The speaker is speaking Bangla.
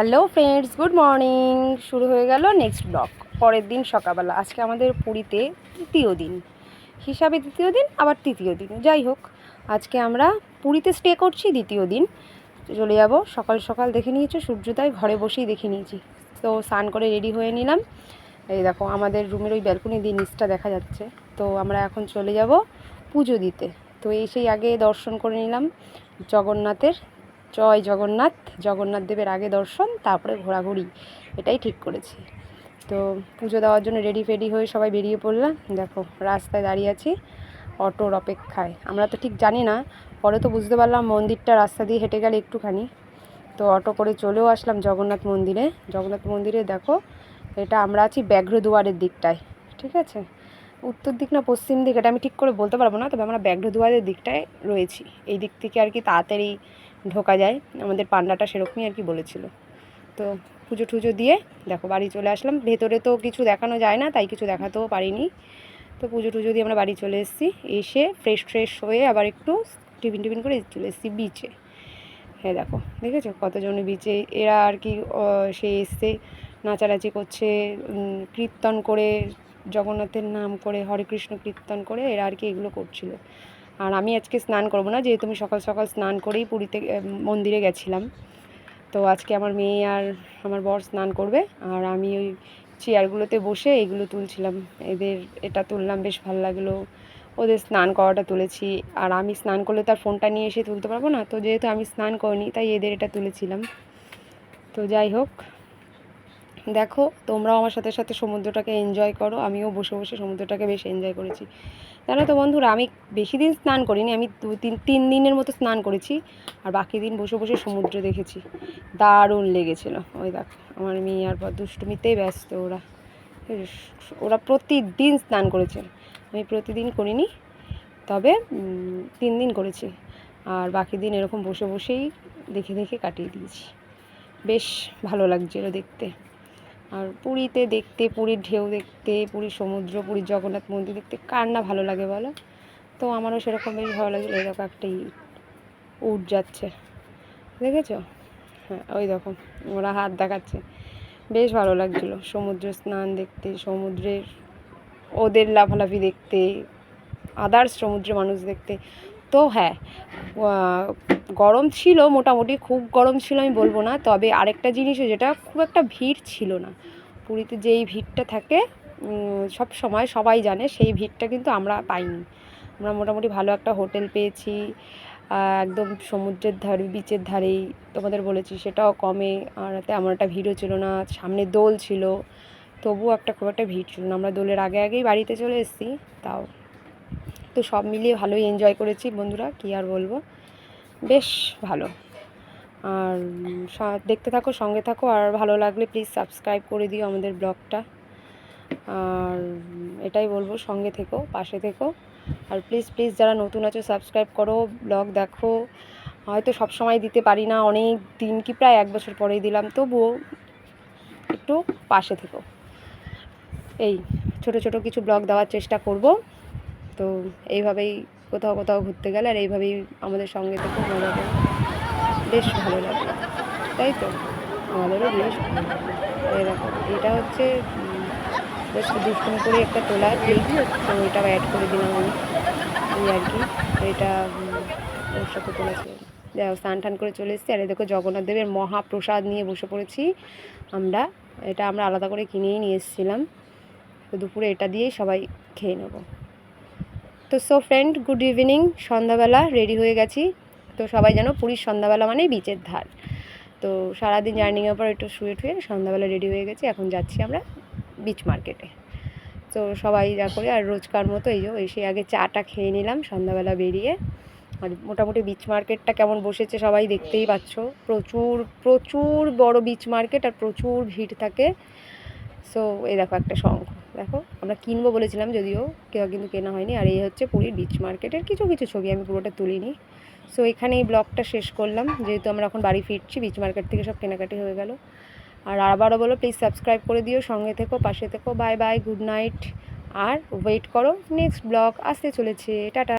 Hello friends, good morning. শুরু হয়ে গেল নেক্সট ব্লক পরের দিন সকালবেলা। আজকে আমাদের পুরীতে তৃতীয় দিন। হিসাবে দ্বিতীয় দিন, আবার তৃতীয় দিন। যাই হোক, আজকে আমরা পুরীতে স্টে করছি দ্বিতীয় দিন। চলে যাব। সকাল সকাল দেখে নিয়েছি সূর্যোদয় ঘরে বসেই দেখে নিয়েছি। তো স্নান করে রেডি হয়ে নিলাম। এই দেখো, আমাদের রুমের ওই ব্যালকনি দিয়ে নিচটা দেখা যাচ্ছে। তো আমরা এখন চলে যাব পুজো দিতে। তো এসেই আগে দর্শন করে নিলাম জগন্নাথের। জয় জগন্নাথ জগন্নাথ দেবের আগে দর্শন, তারপরে ঘোরাঘুরি। এটাই ঠিক করেছি। তো পুজো দেওয়ার জন্য রেডি ফেডি হয়ে সবাই বেরিয়ে পড়লাম। দেখো, রাস্তায় দাঁড়িয়ে আছি, অটোর অপেক্ষায়। আমরা তো ঠিক জানি না, পরে তো বুঝতে পারলাম মন্দিরটা রাস্তা দিয়ে হেঁটে গেলে একটুখানি। তো অটো করে চলেও আসলাম জগন্নাথ মন্দিরে। জগন্নাথ মন্দিরে দেখো, এটা আমরা আছি ব্যাঘ্র দুয়ারের দিকটায়, ঠিক আছে? উত্তর দিক না পশ্চিম দিক, এটা আমি ঠিক করে বলতে পারব না, তবে আমরা ব্যাঘ্র দুয়ারের দিকটায় রয়েছি। এই দিক থেকে আর কি তাড়াতাড়ি ঢোকা যায়। আমাদের পান্ডাটা সেরকমই আর কি বলেছিল। তো পুজো টুজো দিয়ে দেখো বাড়ি চলে আসলাম। ভেতরে তো কিছু দেখানো যায় না, তাই কিছু দেখাতেও পারিনি। তো পুজো টুজো দিয়ে আমরা বাড়ি চলে এসেছি। এসে ফ্রেশ ফ্রেশ হয়ে আবার একটু টিফিন টিফিন করে চলে এসেছি বিচে হ্যাঁ দেখো, দেখেছ কতজন বিচে এরা আর কি সে এসছে, নাচানাচি করছে কীর্তন করে, জগন্নাথের নাম করে, হরে কৃষ্ণ কীর্তন করে এরা আর কি এগুলো করছিল। আর আমি আজকে স্নান করব না, যেহেতু আমি সকাল সকাল স্নান করেই পুরীতে মন্দিরে গেছিলাম। তো আজকে আমার মেয়ে আর আমার বর স্নান করবে, আর আমি ওই চেয়ারগুলোতে বসে এগুলো তুলছিলাম। এদের, এটা তুললাম, বেশ ভালো লাগল। ওদের স্নান করাটা তুলেছি। আর আমি স্নান করলে তার ফোনটা নিয়ে এসে তুলতে পারব না, তো যেহেতু আমি স্নান করিনি, তাই এদের এটা তুলেছিলাম। তো যাই হোক দেখো, তোমরাও আমার সাথে সাথে সমুদ্রটাকে এনজয় করো, আমিও বসে বসে সমুদ্রটাকে বেশ এনজয় করেছি। জানো তো বন্ধুরা, আমি বেশি দিন স্নান করিনি, আমি দু তিন তিন দিনের মতো স্নান করেছি, আর বাকি দিন বসে বসে সমুদ্র দেখেছি। দারুণ লেগেছিল। ওই দেখো, আমার মেয়ে আর দুষ্টুমিতেই ব্যস্ত ওরা। ওরা প্রতিদিন স্নান করেছে। আমি প্রতিদিন করিনি, তবে তিন দিন করেছি। আর বাকি দিন এরকম বসে বসেই দেখে দেখে কাটিয়ে দিয়েছি। বেশ ভালো লাগছিল দেখতে। আর পুরীতে দেখতে, পুরীর ঢেউ দেখতে, পুরীর সমুদ্র, পুরীর জগন্নাথ মন্দির দেখতে কার না ভালো লাগে বলো? তো আমারও সেরকম বেশ ভালো লাগছিল এরকম একটা ই- উট যাচ্ছে। দেখেছ? হ্যাঁ ওই দেখো, ওরা হাত দেখাচ্ছে। বেশ ভালো লাগছিল। সমুদ্র স্নান দেখতে, সমুদ্রের ওদের লাফালাফি দেখতে আদার্স সমুদ্রের মানুষ দেখতে। তো হ্যাঁ গরম ছিল, মোটামুটি খুব গরম ছিল আমি বলব না, তবে আরেকটা জিনিসও যেটা খুব একটা ভিড় ছিল না। পুরীতে যেই ভিড়টা থাকে সব সময় সবাই জানে সেই ভিড়টা কিন্তু আমরা পাইনি। আমরা মোটামুটি ভালো একটা হোটেল পেয়েছি একদম সমুদ্রের ধারে বিচের ধারেই তোমাদের বলেছি, সেটাও কমে, আর তেমন একটা ভিড়ও ছিল না, সামনে দোল ছিল, তবুও একটা খুব একটা ভিড় ছিল না। আমরা দোলের আগে আগেই বাড়িতে চলে এসেছি, তাও। তো সব মিলিয়ে ভালোই এনজয় করেছি বন্ধুরা, কী আর বলব? বেশ ভালো। আর দেখতে থাকো, সঙ্গে থাকো, আর ভালো লাগলে প্লিজ সাবস্ক্রাইব করে দিও আমাদের ব্লগটা। আর এটাই বলব, সঙ্গে থেকো, পাশে থেকো। আর প্লিজ প্লিজ যারা নতুন আছো সাবস্ক্রাইব করো, ব্লগ দেখো। হয়তো সব সময় দিতে পারি না, অনেক দিন কি প্রায় এক বছর পরেই দিলাম, তবুও একটু পাশে থেকো। এই ছোট ছোট কিছু ব্লগ দেওয়ার চেষ্টা করব। তো এইভাবেই কোথাও কোথাও ঘুরতে গেলে আর এইভাবেই আমাদের সঙ্গে থেকে মজা করে বেশ ভালো লাগে, তাই তো? আমাদেরও বেশ। এই এটা হচ্ছে বেশ দুষ্টুমি করে একটা তোলা ঠিক তো এটা অ্যাড করে দিলাম আমি, এই আর কি। এটা ওর সাথে তোলা ছিল দেখো স্নান টান করে চলে এসেছি। আর দেখো জগন্নাথ দেবের মহাপ্রসাদ নিয়ে বসে পড়েছি আমরা। এটা আমরা আলাদা করে কিনেই নিয়ে এসেছিলাম। তো দুপুরে এটা দিয়েই সবাই খেয়ে নেব। তো সো ফ্রেন্ড গুড ইভিনিং সন্ধ্যাবেলা রেডি হয়ে গেছি। তো সবাই জানো পুরীর সন্ধ্যাবেলা মানেই বিচের ধার। তো সারাদিন জার্নিংয়ের পর একটু শুয়ে টুয়ে সন্ধ্যাবেলা রেডি হয়ে গেছি, এখন যাচ্ছি আমরা বিচ মার্কেটে তো সবাই যা করে, আর রোজকার মতো এই যে এসে আগে চাটা খেয়ে নিলাম, সন্ধ্যাবেলা বেরিয়ে। আর মোটামুটি বিচ মার্কেটটা কেমন বসেছে সবাই দেখতেই পাচ্ছ। প্রচুর প্রচুর বড় বিচ মার্কেট আর প্রচুর ভিড় থাকে। সো এই দেখো একটা শঙ্খ। দেখো, আমরা কিনবো বলেছিলাম যদিও কেউ কিন্তু কেনা হয়নি। আর এই হচ্ছে পুরীর বিচ মার্কেটের কিছু কিছু ছবি আমি পুরোটা তুলিনি। সো এখানে এই ব্লগটা শেষ করলাম। যেহেতু আমরা এখন বাড়ি ফিরছি বিচ মার্কেট থেকে সব কেনাকাটি হয়ে গেল। আর আবারও বলো প্লিজ সাবস্ক্রাইব করে দিও। সঙ্গে থেকো, পাশে থেকো। বাই বাই গুড নাইট আর ওয়েট করো নেক্সট ব্লগ আসতে চলেছে। টাটা